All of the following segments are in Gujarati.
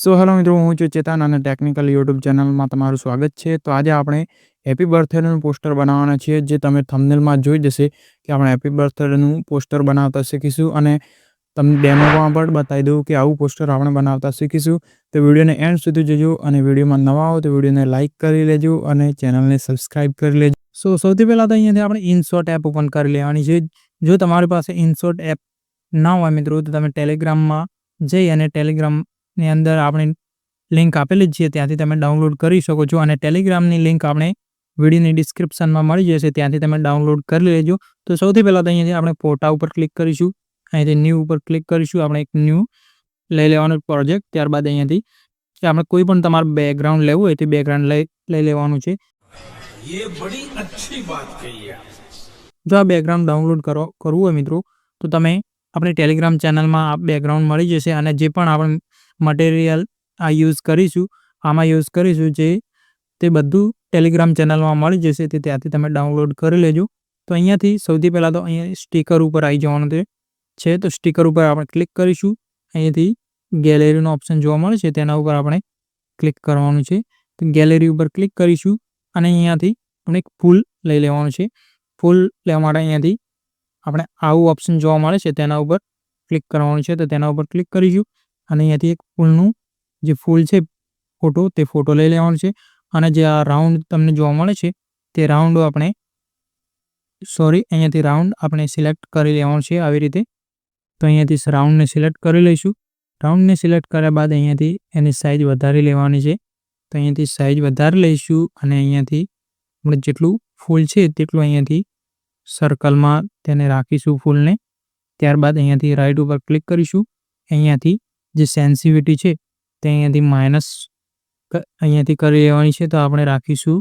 સો હેલો મિત્રો, હું છું ચેતન અને ટેકનિકલ યુટ્યુબ ચેનલમાં તમારું સ્વાગત છે. તો આજે આપણે હેપી બર્થડેનું પોસ્ટર બનાવવાના છીએ, જે તમે થંબનેલમાં જોઈ જશે કે આપણે હેપી બર્થડેનું પોસ્ટર બનાવતા શીખીશું અને તમને ડેમોમાં પણ બતાવી દઉં કે આવું પોસ્ટર આપણે બનાવતા શીખીશું. તો વિડીયોને એન્ડ સુધી જોજો અને વિડીયોમાં નવા આવો તો વિડીયોને લાઇક કરી લેજો અને ચેનલને સબસ્ક્રાઇબ કરી લેજો. સો, સૌથી પહેલાં તો અહીંયાથી આપણે ઇનશોટ એપ ઓપન કરી લેવાની છે. જો તમારી પાસે ઇનશોટ એપ ના હોય મિત્રો, તો તમે ટેલિગ્રામમાં જઈ અને ની અંદર આપણે લિંક આપેલી જ છે ત્યાંથી તમે ડાઉનલોડ કરી શકો છો અને ટેલિગ્રામની લિંક આપણે વિડીયોની ડિસ્ક્રિપ્શનમાં મળી જશે ત્યાંથી તમે ડાઉનલોડ કરી લેજો. તો સૌથી પહેલાં તો અહીંયાથી આપણે ફોટા ઉપર ક્લિક કરીશું અહીંથી ન્યૂ ઉપર ક્લિક કરીશું આપણે એક ન્યૂ લઈ લેવાનું પ્રોજેક્ટ ત્યારબાદ અહીંયાથી આપણે કોઈ પણ તમારું બેકગ્રાઉન્ડ લેવું હોય તે બેકગ્રાઉન્ડ લઈ લઈ લેવાનું છે. જો આ બેકગ્રાઉન્ડ ડાઉનલોડ કરો કરવું હોય મિત્રો તો તમે આપણે ટેલિગ્રામ ચેનલમાં આ બેકગ્રાઉન્ડ મળી જશે અને જે પણ આપણે મટીરિયલ આ યુઝ કરીશું. આમાં યુઝ કરીશું જે તે બધું ટેલિગ્રામ ચેનલમાં મળી જશે, તે ત્યાંથી તમે ડાઉનલોડ કરી લેજો. તો અહીંયાથી સૌથી પહેલાં તો અહીંયા સ્ટીકર ઉપર આવી જવાનું છે. તો સ્ટીકર ઉપર આપણે ક્લિક કરીશું. અહીંયાથી ગેલેરીનો ઓપ્શન જોવા મળે છે, તેના ઉપર આપણે ક્લિક કરવાનું છે. તો ગેલેરી ઉપર ક્લિક કરીશું અને અહીંયાથી આપણે એક ફૂલ લઈ લેવાનું છે. ફૂલ લેવા માટે અહીંયાથી આપણે આવું ઓપ્શન જોવા મળે છે, તેના ઉપર ક્લિક કરવાનું છે. તો તેના ઉપર ક્લિક કરીશું. અને અહીંયાથી એક ફૂલનું જે ફૂલ છે ફોટો, તે ફોટો લઈ લેવાનો છે. અને જે આ રાઉન્ડ તમને જોવા મળે છે, તે રાઉન્ડ આપણે, સોરી, અહીંયાથી રાઉન્ડ આપણે સિલેક્ટ કરી લેવાનું છે આવી રીતે. તો અહીંયાથી રાઉન્ડને સિલેક્ટ કરી લઈશું. રાઉન્ડને સિલેક્ટ કર્યા બાદ અહીંયાથી એની સાઇઝ વધારી લેવાની છે. તો અહીંયાથી સાઇઝ વધારી લઈશું અને અહીંયાથી આપણે જેટલું ફૂલ છે તેટલું અહીંયાથી સર્કલમાં તેને રાખીશું ફૂલને. ત્યારબાદ અહીંયાથી રાઈટ ઉપર ક્લિક કરીશું. અહીંયાથી જે સેન્સિવિટી છે, તે અહીંયાથી માઇનસ અહીંયાથી કરી લેવાની છે, તો આપણે રાખીશું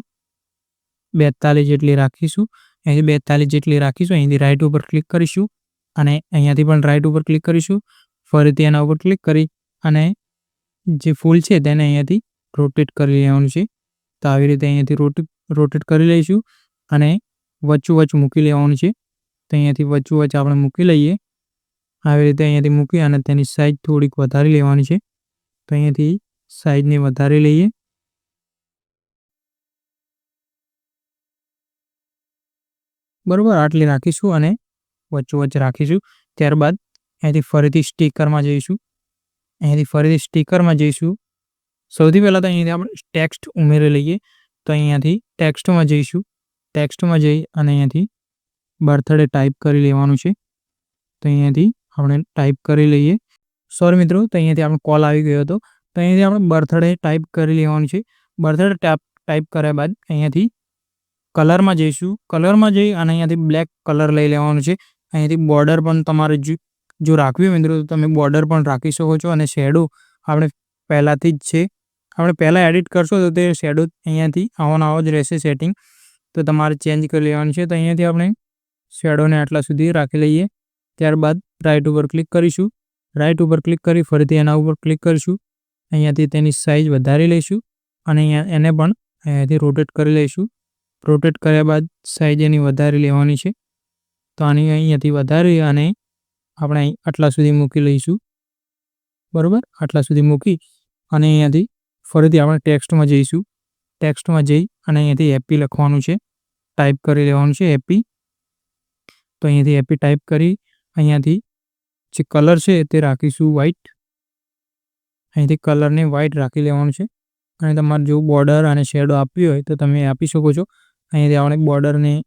બેતાલીસ જેટલી રાખીશું. અહીંથી બેતાલીસ જેટલી રાખીશું અહીંથી રાઇટ ઉપર ક્લિક કરીશું અને અહીંયાથી પણ રાઇટ ઉપર ક્લિક કરીશું. ફરીથી એના ઉપર ક્લિક કરી અને જે ફૂલ છે, તેને અહીંયાથી રોટેટ કરી લેવાનું છે. તો આવી રીતે અહીંયાથી રોટેટ રોટેટ કરી લઈશું અને વચ્ચોવચ્ચ મૂકી લેવાનું છે. તો અહીંયાથી વચ્ચોવચ્ચ આપણે મૂકી લઈએ. આવી રીતે અહીંયાથી મૂકી અને તેની સાઈઝ થોડીક વધારી લેવાની છે. તો અહીંયાથી સાઈઝને વધારી લઈએ. બરાબર, આટલી રાખીશું અને વચ્ચોવચ્ચ રાખીશું. ત્યારબાદ અહીંયાથી ફરીથી સ્ટીકરમાં જઈશું. અહીંયાથી ફરીથી સ્ટીકરમાં જઈશું. સૌથી પહેલાં તો અહીંયાથી આપણે ટેક્સ્ટ ઉમેરી લઈએ. તો અહીંયાથી ટેક્સ્ટમાં જઈશું. ટેક્સ્ટમાં જઈ અને અહીંયાથી બર્થડે ટાઈપ કરી લેવાનું છે. તો અહીંયાથી આપણે ટાઈપ કરી લઈએ સોરી મિત્રો તો અહીંયાથી આપણે કોલ આવી ગયો હતો તો અહીંયાથી આપણે બર્થડે ટાઈપ કરી લેવાનું છે બર્થડે ટાઈપ ટાઈપ કર્યા બાદ અહીંયાથી કલરમાં જઈશું કલરમાં જઈ અને અહીંયાથી બ્લેક કલર લઈ લેવાનું છે અહીંયાથી બોર્ડર પણ તમારે જો રાખવી હોય મિત્રો તો તમે બોર્ડર પણ રાખી શકો છો અને શેડો આપણે પહેલાંથી જ છે આપણે પહેલાં એડિટ કરશો તો તે શેડો અહીંયાથી આવો આવો જ રહેશે સેટિંગ તો તમારે ચેન્જ કરી લેવાનું છે તો અહીંયાથી આપણે શેડોને આટલા સુધી રાખી લઈએ ત્યારબાદ રાઈટ ઉપર ક્લિક કરીશું. રાઇટ ઉપર ક્લિક કરી ફરીથી એના ઉપર ક્લિક કરીશું. અહીંયાથી તેની સાઇઝ વધારી લઈશું અને અહીંયા એને પણ અહીંયાથી રોટેટ કરી લઈશું. રોટેટ કર્યા બાદ સાઇઝ એની વધારી લેવાની છે. તો આની અહીંયાથી વધારી અને આપણે અહીં આટલા સુધી મૂકી લઈશું. બરાબર? આટલા સુધી મૂકી અને અહીંયાથી ફરીથી આપણે ટેક્સ્ટમાં જઈશું. ટેક્સ્ટમાં જઈ અને અહીંયાથી હેપી લખવાનું છે. ટાઈપ કરી લેવાનું છે હેપી તો અહીંયાથી હેપી ટાઈપ કરી અહીંયાથી જે કલર છે તે રાખીશું વ્હાઈટ અહીંથી કલરને વ્હાઈટ રાખી લેવાનું છે. અને તમારે જો બોર્ડર અને શેડો આપવી હોય તો તમે આપી શકો છો. અહીંયાથી આપણે બોર્ડરને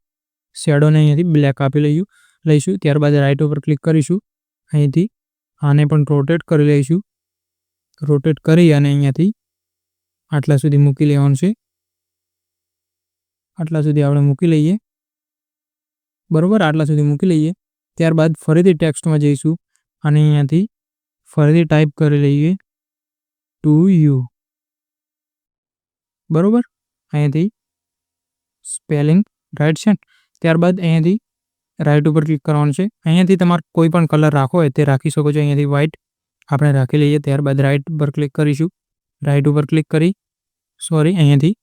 શેડોને અહીંયાથી બ્લેક આપી લઈશું લઈશું. ત્યારબાદ રાઇટ ઉપર ક્લિક કરીશું. અહીંથી આને પણ રોટેટ કરી લઈશું. રોટેટ કરી અને અહીંયાથી આટલા સુધી મૂકી લેવાનું છે. આટલા સુધી આપણે મૂકી લઈએ. બરાબર? આટલા સુધી મૂકી લઈએ. ત્યારબાદ ફરીથી ટેક્સ્ટમાં જઈશું. અને અહીંયાથી ફરીથી ટાઈપ કરી લઈએ. ટુ યુ બરાબર? અહીંયાથી સ્પેલિંગ રાઈટ છે. ત્યારબાદ અહીંયાથી રાઈટ ઉપર ક્લિક કરવાનું છે. અહીંયાથી તમારે કોઈ પણ કલર રાખવો હોય તે રાખી શકો છો. અહીંયાથી વ્હાઈટ આપણે રાખી લઈએ. ત્યારબાદ રાઈટ ઉપર ક્લિક કરીશું. રાઈટ ઉપર ક્લિક કરી. સોરી અહીંયાથી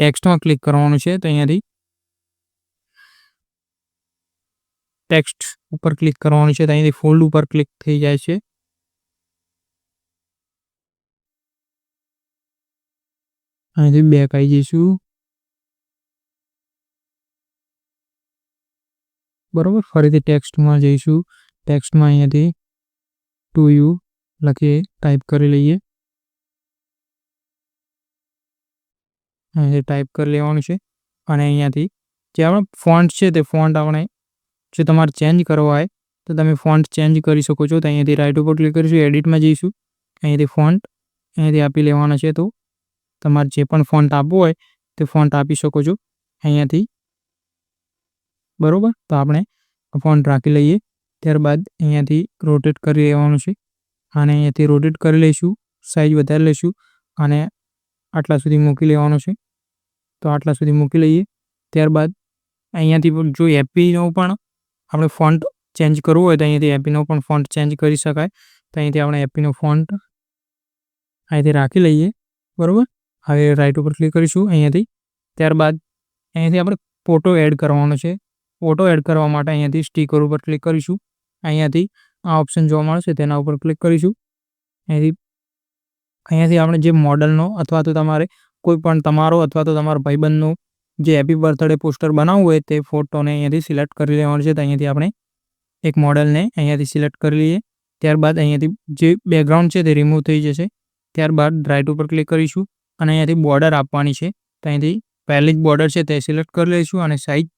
ટેક્સ્ટમાં ક્લિક કરવાનું છે. તો અહીંયાથી ટેક્સ્ટ ઉપર ક્લિક કરવાનું છે, તો અહીંથી ફોલ્ડ ઉપર ક્લિક થઈ જાય છે. અહીંથી બેક આવી જઈશું. બરોબર? ફરીથી ટેક્સ્ટમાં જઈશું. ટેક્સ્ટમાં અહીંયાથી ટુ યુ લખીએ ટાઈપ કરી લઈએ. અહીંથી ટાઈપ કરી લેવાનું છે. અને અહીંયાથી જે આપણે ફોન્ટ છે તે ફોન્ટ આપણે જો તમારે ચેન્જ કરવો હોય, તો તમે ફોન્ટ ચેન્જ કરી શકો છો. તો અહીંયાથી રાઇટ ઉપર ક્લિક કરીશું એડિટમાં જઈશું. અહીંયાથી ફોન્ટ અહીંયાથી આપી લેવાના છે. તો તમારે જે પણ ફોન્ટ આપવો હોય, તે ફોન્ટ આપી શકો છો. અહીંયાથી. બરાબર? તો આપણે ફોન્ટ રાખી લઈએ. ત્યારબાદ અહીંયાથી રોટેટ કરી લેવાનું છે. અને અહીંયાથી રોટેટ કરી લઈશું. સાઇઝ વધારી લઈશું. અને આટલા સુધી મૂકી લેવાનું છે. તો આટલા સુધી મૂકી લઈએ. ત્યારબાદ અહીંયાથી જો એપીનો પણ આપણે ફોન્ટ ચેન્જ કરવું હોય તો અહીંયાથી એપીનો પણ ફોન્ટ ચેન્જ કરી શકાય. તો અહીંયાથી આપણે એપીનો ફોન્ટ અહીંયાથી રાખી લઈએ. બરાબર? હવે રાઈટ ઉપર ક્લિક કરીશું અહીંયાથી. ત્યારબાદ અહીંયાથી આપણે ફોટો એડ કરવાનો છે. ફોટો એડ કરવા માટે અહીંયાથી સ્ટીકર ઉપર ક્લિક કરીશું. અહીંયાથી આ ઓપ્શન જોવા મળશે, તેના ઉપર ક્લિક કરીશું. અહીંયાથી અહીંયાથી આપણે જે મોડલનો અથવા તો તમારે કોઈ પણ તમારો અથવા તો તમારા ભાઈબંધનો જે હેપી બર્થડે પોસ્ટર બનાવવું હોય તે ફોટોને અહીંયાથી સિલેક્ટ કરી લેવાનો છે. તો અહીંયાથી આપણે એક મોડલને અહીંયાથી સિલેક્ટ કરી લઈએ. ત્યારબાદ અહીંયાથી જે બેકગ્રાઉન્ડ છે તે રિમૂવ થઈ જશે. ત્યારબાદ રાઇટ ઉપર ક્લિક કરીશું અને અહીંયાથી બોર્ડર આપવાની છે. તો અહીંયાથી પહેલી જ બોર્ડર છે તે સિલેક્ટ કરી લઈશું અને સાઇઝ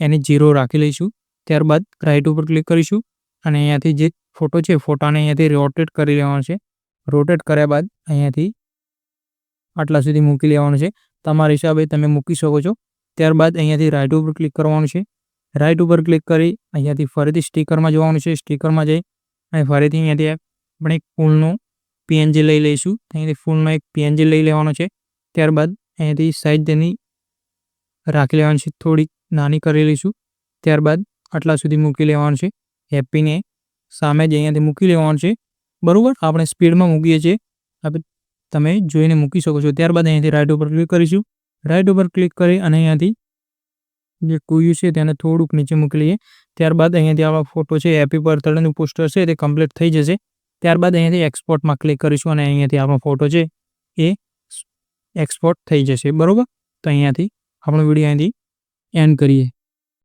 એની જીરો રાખી લઈશું. ત્યારબાદ રાઇટ ઉપર ક્લિક કરીશું અને અહીંયાથી જે ફોટો છે ફોટાને અહીંયાથી રોટેટ કરી લેવાનો છે. રોટેટ કર્યા બાદ અહીંયાથી આટલા સુધી મૂકી લેવાનું છે. તમારા હિસાબે તમે મૂકી શકો છો. ત્યારબાદ અહીંયાથી રાઇટ ઉપર ક્લિક કરવાનું છે. રાઇટ ઉપર ક્લિક કરી અહીંયાથી ફરીથી સ્ટીકરમાં જવાનું છે. સ્ટીકરમાં જઈ અને ફરીથી અહીંયાથી આપણે એક ફૂલનું પીએનજી લઈ લઈશું. અહીંયાથી ફૂલનો એક પીએનજી લઈ લેવાનો છે. ત્યારબાદ અહીંયાથી સાઈઝ તેની રાખી લેવાની છે. થોડીક નાની કરી લઈશું. ત્યારબાદ આટલા સુધી મૂકી લેવાનું છે. હેપીને સામે જ અહીંયાથી મૂકી લેવાનું છે. બરાબર? આપણે સ્પીડમાં મૂકીએ છીએ. તમે જોઈને મૂકી શકો છો. ત્યારબાદ અહીંયાથી રાઇટ ઉપર ક્લિક કરીશું. રાઈટ ઉપર ક્લિક કરી અને અહીંયાથી જે કુયું છે તેને થોડુંક નીચે મોકલીએ ત્યારબાદ અહીંયાથી આવા ફોટો છે હેપી બર્થડેનું પોસ્ટર છે, તે કમ્પ્લીટ થઈ જશે. ત્યારબાદ અહીંયાથી એક્સપોર્ટમાં ક્લિક કરીશું અને અહીંયાથી આપણો ફોટો છે, એ એક્સપોર્ટ થઈ જશે. બરાબર? તો અહીંયાથી આપણો વીડિયો અહીંયાથી એન્ડ કરીએ.